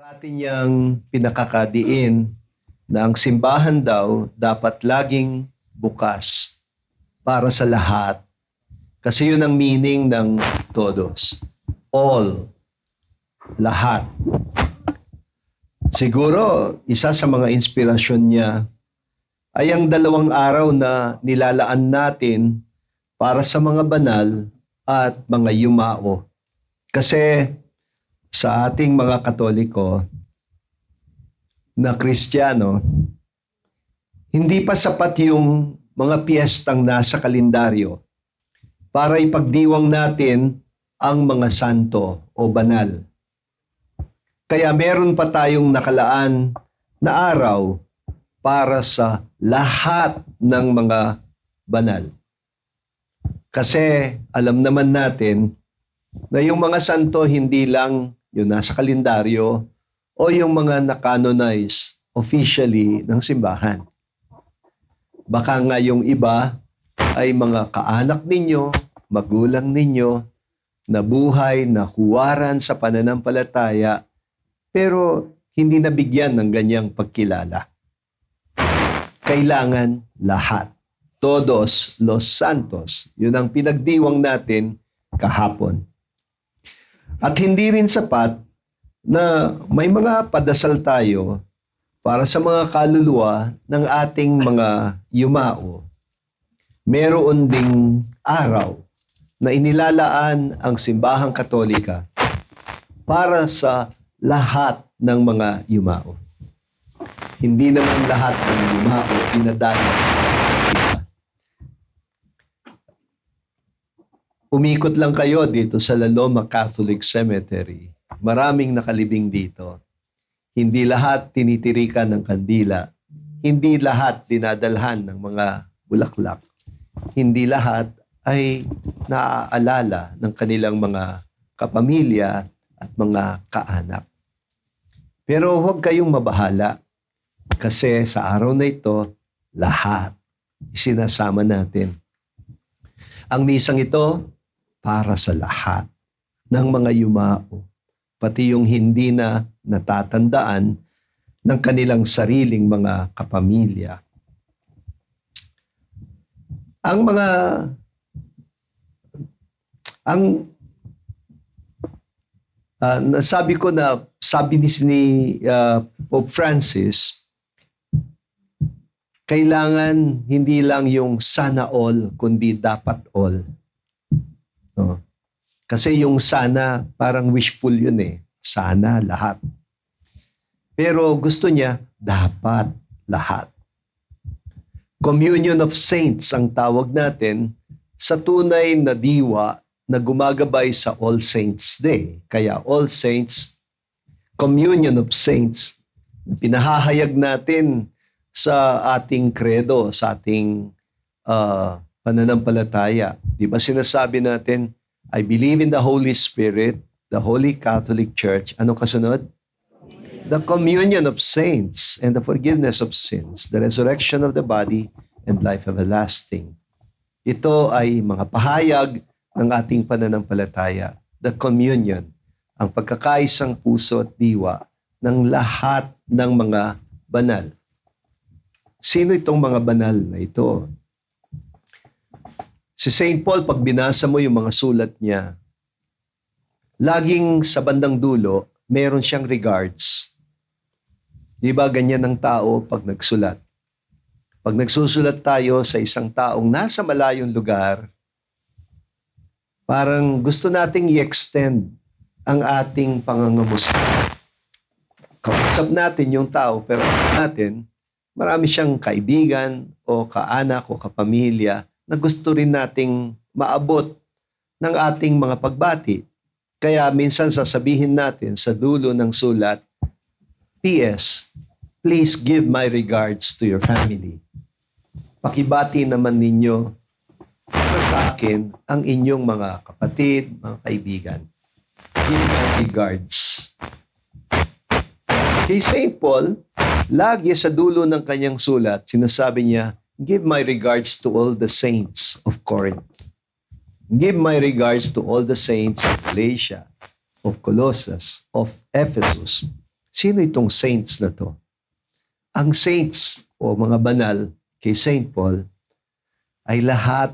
Parati niyang pinakakadiin na ang simbahan daw dapat laging bukas para sa lahat. Kasi yun ang meaning ng todos. All. Lahat. Siguro, isa sa mga inspirasyon niya ay ang dalawang araw na nilalaan natin para sa mga banal at mga yumao. Kasi sa ating mga Katoliko na Kristiyano, hindi pa sapat yung mga piyestang nasa kalendaryo para ipagdiwang natin ang mga santo o banal. Kaya meron pa tayong nakalaan na araw para sa lahat ng mga banal. Kasi alam naman natin na yung mga santo hindi lang yung nasa kalendaryo o yung mga nakanonize officially ng simbahan. Baka nga yung iba ay mga kaanak ninyo, magulang ninyo, na buhay na huwaran sa pananampalataya pero hindi nabigyan ng ganyang pagkilala. Kailangan lahat. Todos los santos. Yun ang pinagdiwang natin kahapon. At hindi rin sapat na may mga padasal tayo para sa mga kaluluwa ng ating mga yumao. Meron ding araw na inilalaan ang simbahang katolika para sa lahat ng mga yumao. Hindi naman lahat ng yumao dinadala. Umikot lang kayo dito sa Laloma Catholic Cemetery. Maraming nakalibing dito. Hindi lahat tinitirikan ng kandila. Hindi lahat dinadalhan ng mga bulaklak. Hindi lahat ay naaalala ng kanilang mga kapamilya at mga kaanak. Pero huwag kayong mabahala kasi sa araw na ito, lahat isinasama natin. Ang misang ito para sa lahat ng mga yumao, pati yung hindi na natatandaan ng kanilang sariling mga kapamilya. Ang mga ang uh, nasabi ko na sabi ni, ni uh, Pope Francis kailangan hindi lang yung sana all kundi dapat all. Kasi yung sana parang wishful yun eh. Sana lahat. Pero gusto niya dapat lahat. Communion of Saints ang tawag natin sa tunay na diwa na gumagabay sa All Saints Day. Kaya All Saints, Communion of Saints, pinahahayag natin sa ating credo, sa ating uh, pananampalataya. Di ba sinasabi natin, I believe in the Holy Spirit, the Holy Catholic Church. Anong kasunod? The communion of saints and the forgiveness of sins, the resurrection of the body, and life everlasting. Ito ay mga pahayag ng ating pananampalataya, the communion, ang pagkakaisang puso at diwa ng lahat ng mga banal. Sino itong mga banal na ito? Si St. Paul, pag binasa mo yung mga sulat niya, laging sa bandang dulo, meron siyang regards. Di ba ganyan ang tao pag nagsulat? Pag nagsusulat tayo sa isang taong nasa malayong lugar, parang gusto nating i-extend ang ating pangangamusta. Kausap natin yung tao, pero natin, marami siyang kaibigan o kaanak o kapamilya na gusto rin nating maabot ng ating mga pagbati. Kaya minsan sasabihin natin sa dulo ng sulat, P.S. Please give my regards to your family. Pakibati naman ninyo sa akin ang inyong mga kapatid, mga kaibigan. Give my regards. Kay St. Paul, Lagi sa dulo ng kanyang sulat, sinasabi niya, Give my regards to all the saints of Corinth. Give my regards to all the saints of Galatia, of Colossus, of Ephesus, Sino itong saints na to? Ang saints o mga banal kay Saint Paul ay lahat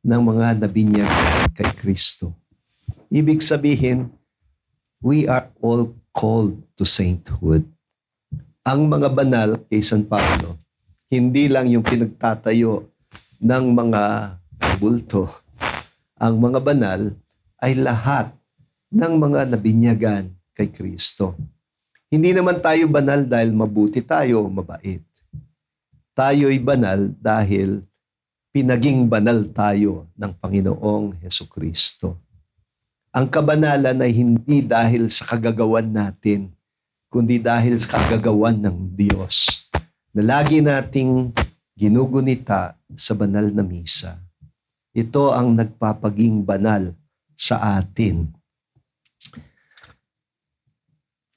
ng mga nabinyag kay Kristo. Ibig sabihin, we are all called to sainthood. Ang mga banal kay San Pablo, hindi lang yung pinagtatayo ng mga bulto. Ang mga banal ay lahat ng mga nabinyagan kay Kristo. Hindi naman tayo banal dahil mabuti tayo, mabait. Tayo'y banal dahil pinaging banal tayo ng Panginoong Heso Kristo. Ang kabanalan ay hindi dahil sa kagagawan natin, kundi dahil sa kagagawan ng Diyos na lagi nating ginugunita sa banal na misa. Ito ang nagpapaging banal sa atin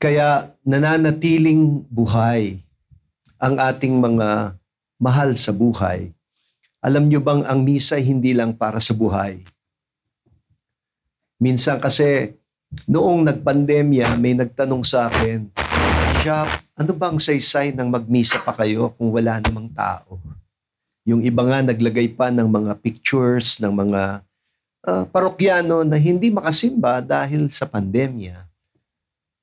kaya nananatiling buhay ang ating mga mahal sa buhay. Alam nyo bang ang misa hindi lang para sa buhay? Minsan kasi noong nagpandemya may nagtanong sa akin, Siya, ano bang saysay ng magmisa pa kayo kung wala namang tao? Yung iba nga naglagay pa ng mga pictures ng mga uh, parokyano na hindi makasimba dahil sa pandemya.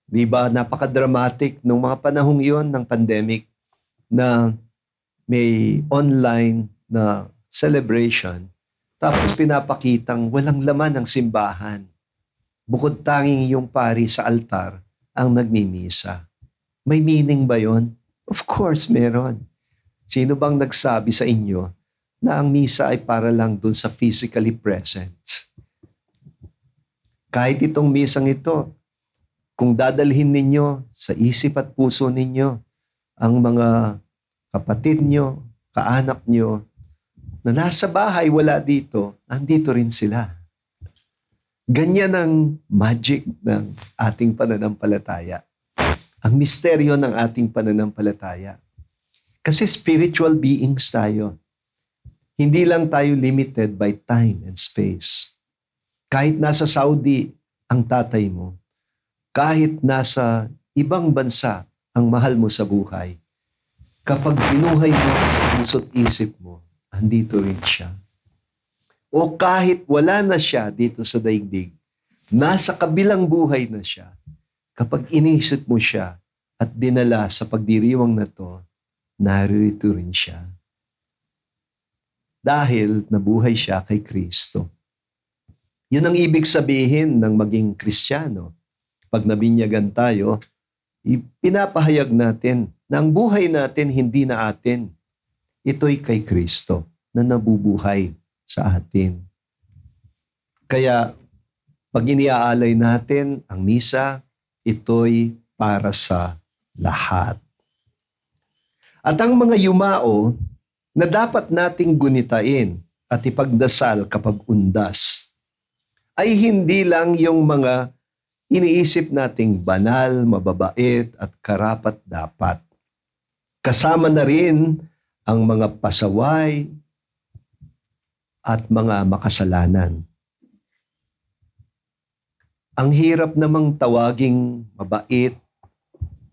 Di ba? Napaka-dramatic nung mga panahong yon ng pandemic na may online na celebration tapos pinapakitang walang laman ng simbahan. Bukod tanging yung pari sa altar ang nagmimisa. May meaning ba yon? Of course, meron. Sino bang nagsabi sa inyo na ang misa ay para lang dun sa physically present? Kahit itong misang ito, kung dadalhin ninyo sa isip at puso ninyo ang mga kapatid nyo, kaanak nyo, na nasa bahay, wala dito, andito rin sila. Ganyan ang magic ng ating pananampalataya. Ang misteryo ng ating pananampalataya. Kasi spiritual beings tayo. Hindi lang tayo limited by time and space. Kahit nasa Saudi ang tatay mo, kahit nasa ibang bansa ang mahal mo sa buhay, kapag binuhay mo sa puso't isip mo, andito rin siya. O kahit wala na siya dito sa daigdig, nasa kabilang buhay na siya, kapag inisip mo siya at dinala sa pagdiriwang na to, naririto rin siya. Dahil nabuhay siya kay Kristo. Yun ang ibig sabihin ng maging Kristiyano pag nabinyagan tayo, pinapahayag natin na ang buhay natin hindi na atin. Ito'y kay Kristo na nabubuhay sa atin. Kaya pag iniaalay natin ang misa, ito'y para sa lahat. At ang mga yumao na dapat nating gunitain at ipagdasal kapag undas ay hindi lang yung mga iniisip nating banal, mababait at karapat dapat. Kasama na rin ang mga pasaway at mga makasalanan. Ang hirap namang tawaging mabait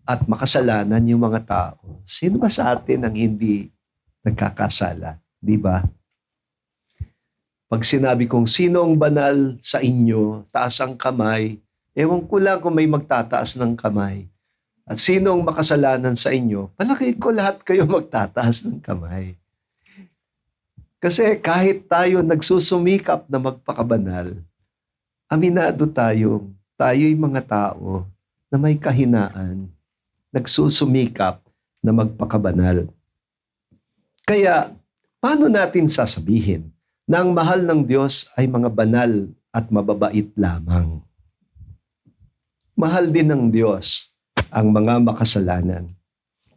at makasalanan yung mga tao. Sino ba sa atin ang hindi nagkakasala? Di ba? Pag sinabi kong sino ang banal sa inyo, taas ang kamay, Ewan ko lang kung may magtataas ng kamay. At sino ang makasalanan sa inyo, palaki ko lahat kayo magtataas ng kamay. Kasi kahit tayo nagsusumikap na magpakabanal, aminado tayo, tayo'y mga tao na may kahinaan, nagsusumikap na magpakabanal. Kaya, paano natin sasabihin na ang mahal ng Diyos ay mga banal at mababait lamang? mahal din ng Diyos ang mga makasalanan.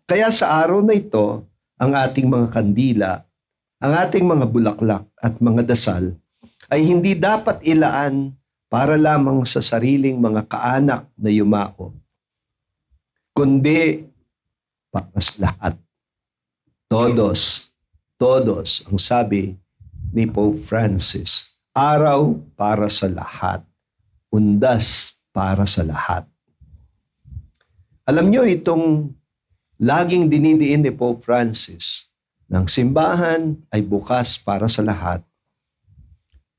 Kaya sa araw na ito, ang ating mga kandila, ang ating mga bulaklak at mga dasal ay hindi dapat ilaan para lamang sa sariling mga kaanak na yumao, kundi para sa lahat. Todos, todos, ang sabi ni Pope Francis, araw para sa lahat, undas para sa lahat. Alam nyo itong laging dinidiin ni Pope Francis ng simbahan ay bukas para sa lahat.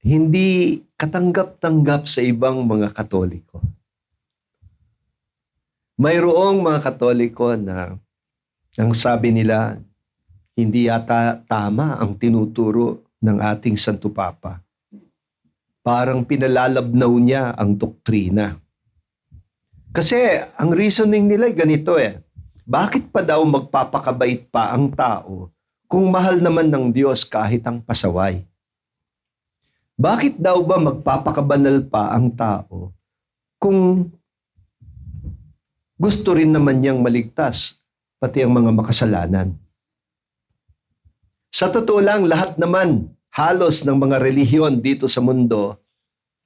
Hindi katanggap-tanggap sa ibang mga katoliko. Mayroong mga katoliko na ang sabi nila, hindi yata tama ang tinuturo ng ating Santo Papa. Parang pinalalabnaw niya ang doktrina. Kasi ang reasoning nila ay ganito eh. Bakit pa daw magpapakabait pa ang tao kung mahal naman ng Diyos kahit ang pasaway? Bakit daw ba magpapakabanal pa ang tao kung gusto rin naman niyang maligtas, pati ang mga makasalanan. Sa totoo lang, lahat naman, halos ng mga relihiyon dito sa mundo,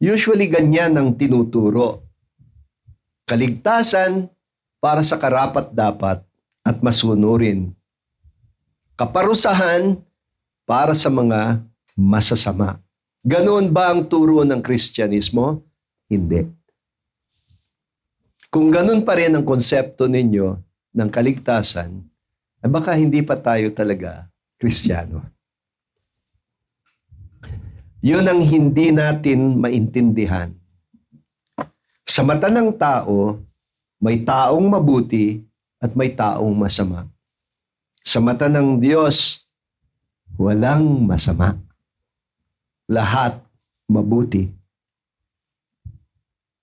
usually ganyan ang tinuturo. Kaligtasan para sa karapat-dapat at masunurin. Kaparusahan para sa mga masasama. Ganoon ba ang turo ng Kristyanismo? Hindi. Kung ganun pa rin ang konsepto ninyo ng kaligtasan, ay baka hindi pa tayo talaga Kristiyano. Yun ang hindi natin maintindihan. Sa mata ng tao, may taong mabuti at may taong masama. Sa mata ng Diyos, walang masama. Lahat mabuti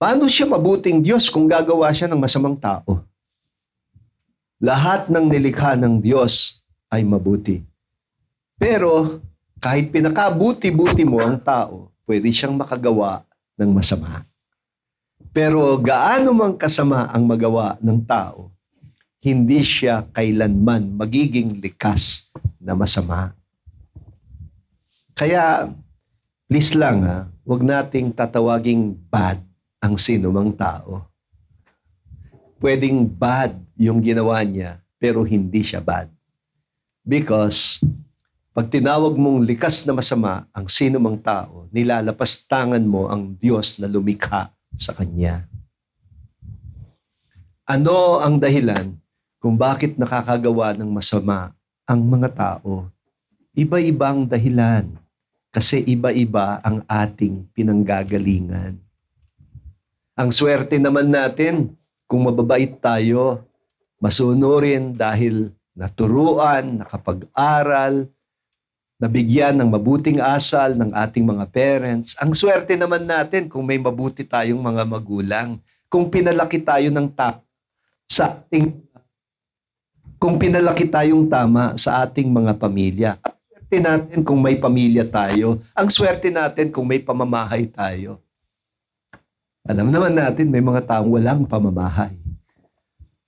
Paano siya mabuting Diyos kung gagawa siya ng masamang tao? Lahat ng nilikha ng Diyos ay mabuti. Pero kahit pinakabuti-buti mo ang tao, pwede siyang makagawa ng masama. Pero gaano mang kasama ang magawa ng tao, hindi siya kailanman magiging likas na masama. Kaya, please lang ha, huwag nating tatawaging bad ang sino mang tao. Pwedeng bad yung ginawa niya, pero hindi siya bad. Because pag tinawag mong likas na masama ang sino mang tao, nilalapastangan mo ang Diyos na lumikha sa kanya. Ano ang dahilan kung bakit nakakagawa ng masama ang mga tao? Iba-ibang dahilan kasi iba-iba ang ating pinanggagalingan. Ang swerte naman natin kung mababait tayo, masunurin dahil naturuan, nakapag-aral, nabigyan ng mabuting asal ng ating mga parents. Ang swerte naman natin kung may mabuti tayong mga magulang, kung pinalaki tayo ng tap sa ating kung pinalaki tayong tama sa ating mga pamilya. Swerte natin kung may pamilya tayo. Ang swerte natin kung may pamamahay tayo. Alam naman natin may mga taong walang pamamahay.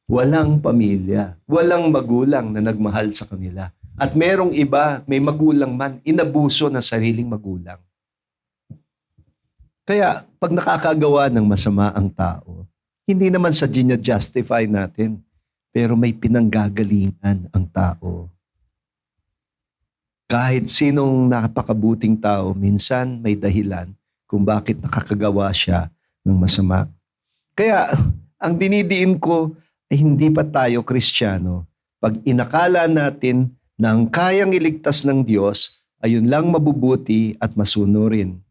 Walang pamilya, walang magulang na nagmahal sa kanila. At merong iba, may magulang man, inabuso ng sariling magulang. Kaya pag nakakagawa ng masama ang tao, hindi naman sa justify natin, pero may pinanggagalingan ang tao. Kahit sinong napakabuting tao, minsan may dahilan kung bakit nakakagawa siya ng masama. Kaya ang dinidiin ko ay hindi pa tayo kristyano pag inakala natin na ang kayang iligtas ng Diyos ay yun lang mabubuti at masunurin.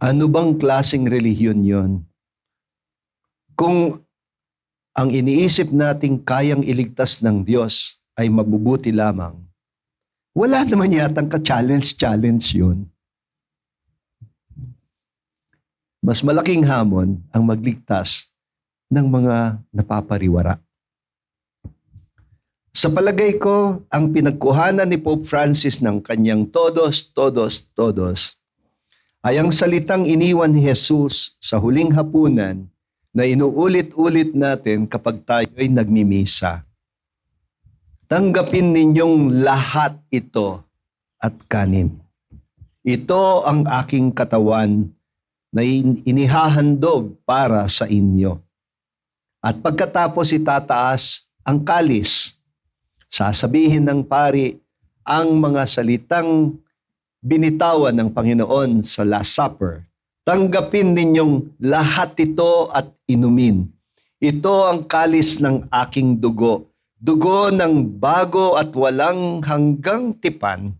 Ano bang klaseng relihiyon yon? Kung ang iniisip nating kayang iligtas ng Diyos ay mabubuti lamang, wala naman yatang ka-challenge-challenge yun. mas malaking hamon ang magligtas ng mga napapariwara. Sa palagay ko, ang pinagkuhanan ni Pope Francis ng kanyang todos, todos, todos ay ang salitang iniwan ni Jesus sa huling hapunan na inuulit-ulit natin kapag tayo ay nagmimisa. Tanggapin ninyong lahat ito at kanin. Ito ang aking katawan na inihahandog para sa inyo. At pagkatapos itataas ang kalis, sasabihin ng pari ang mga salitang binitawan ng Panginoon sa Last Supper Tanggapin ninyong lahat ito at inumin. Ito ang kalis ng aking dugo, dugo ng bago at walang hanggang tipan,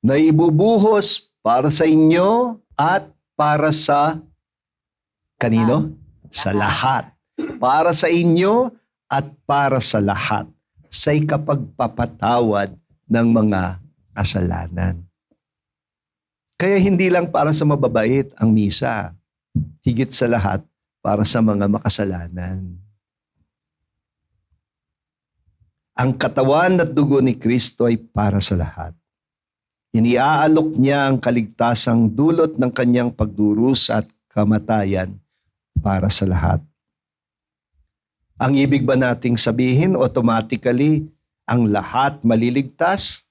na ibubuhos para sa inyo at para sa kanino? Sa lahat. Para sa inyo at para sa lahat. Sa ikapagpapatawad ng mga kasalanan. Kaya hindi lang para sa mababait ang misa, higit sa lahat para sa mga makasalanan. Ang katawan at dugo ni Kristo ay para sa lahat. Iniaalok niya ang kaligtasang dulot ng kanyang pagdurusa at kamatayan para sa lahat. Ang ibig ba nating sabihin automatically ang lahat maliligtas?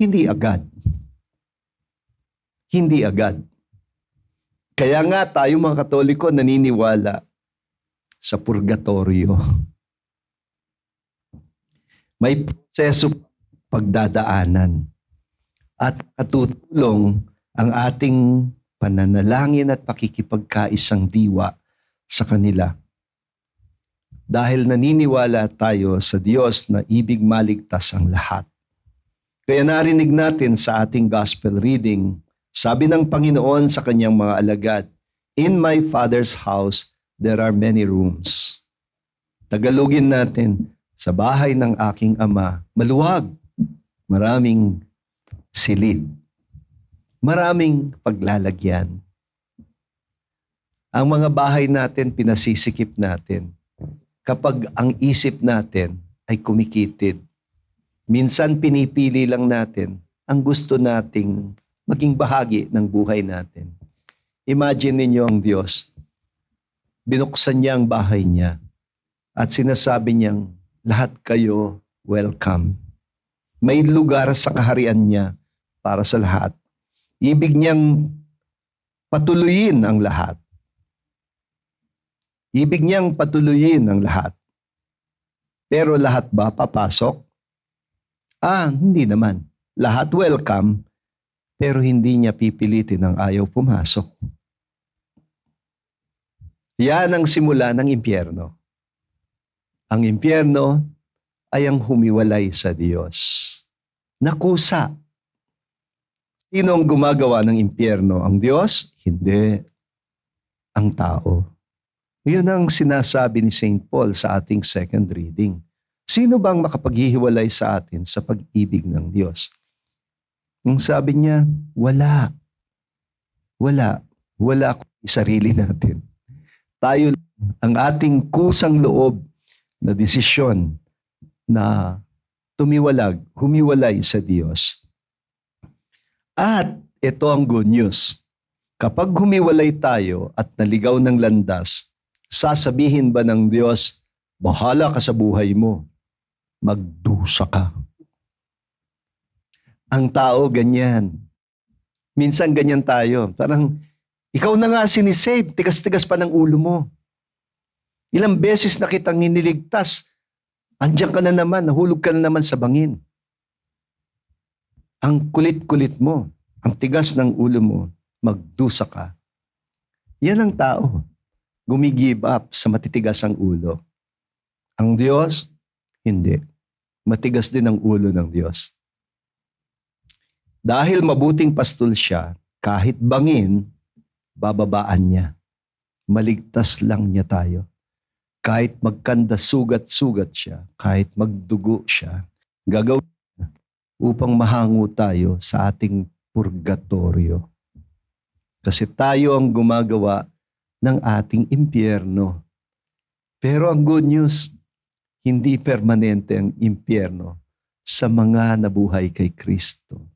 Hindi agad hindi agad. Kaya nga tayo mga Katoliko naniniwala sa purgatorio. May proseso pagdadaanan at katutulong ang ating pananalangin at pakikipagkaisang diwa sa kanila. Dahil naniniwala tayo sa Diyos na ibig maligtas ang lahat. Kaya narinig natin sa ating gospel reading sabi ng Panginoon sa kanyang mga alagad, In my Father's house, there are many rooms. Tagalogin natin, sa bahay ng aking ama, maluwag, maraming silid, maraming paglalagyan. Ang mga bahay natin, pinasisikip natin. Kapag ang isip natin ay kumikitid, minsan pinipili lang natin ang gusto nating maging bahagi ng buhay natin. Imagine ninyo ang Diyos. Binuksan niya ang bahay niya at sinasabi niyang, lahat kayo welcome. May lugar sa kaharian niya para sa lahat. Ibig niyang patuloyin ang lahat. Ibig niyang patuloyin ang lahat. Pero lahat ba papasok? Ah, hindi naman. Lahat welcome, pero hindi niya pipilitin ang ayaw pumasok. Yan ang simula ng impyerno. Ang impyerno ay ang humiwalay sa Diyos. Nakusa. Sino ang gumagawa ng impyerno? Ang Diyos? Hindi. Ang tao. Yun ang sinasabi ni St. Paul sa ating second reading. Sino bang makapaghihiwalay sa atin sa pag-ibig ng Diyos? Ang sabi niya, wala. Wala. Wala kung sarili natin. Tayo ang ating kusang loob na desisyon na tumiwalag, humiwalay sa Diyos. At ito ang good news. Kapag humiwalay tayo at naligaw ng landas, sasabihin ba ng Diyos, bahala ka sa buhay mo, magdusa ka. Ang tao ganyan. Minsan ganyan tayo. Parang, ikaw na nga sinisave, tigas-tigas pa ng ulo mo. Ilang beses na kitang iniligtas, andyan ka na naman, nahulog ka na naman sa bangin. Ang kulit-kulit mo, ang tigas ng ulo mo, magdusa ka. Yan ang tao. Gumigive up sa matitigas ang ulo. Ang Diyos, hindi. Matigas din ang ulo ng Diyos. Dahil mabuting pastol siya, kahit bangin, bababaan niya. Maligtas lang niya tayo. Kahit magkanda sugat-sugat siya, kahit magdugo siya, gagawin niya upang mahango tayo sa ating purgatorio. Kasi tayo ang gumagawa ng ating impyerno. Pero ang good news, hindi permanente ang impyerno sa mga nabuhay kay Kristo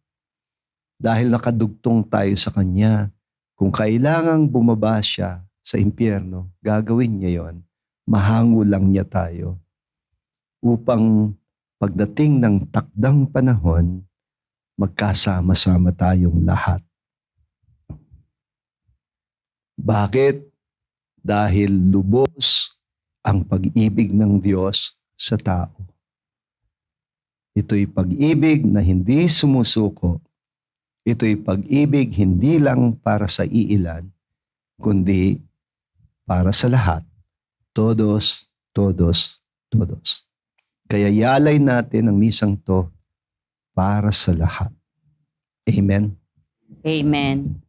dahil nakadugtong tayo sa Kanya. Kung kailangang bumaba siya sa impyerno, gagawin niya yon. Mahango lang niya tayo upang pagdating ng takdang panahon, magkasama-sama tayong lahat. Bakit? Dahil lubos ang pag-ibig ng Diyos sa tao. Ito'y pag-ibig na hindi sumusuko Ito'y pag-ibig hindi lang para sa iilan, kundi para sa lahat. Todos, todos, todos. Kaya yalay natin ang misang to para sa lahat. Amen. Amen.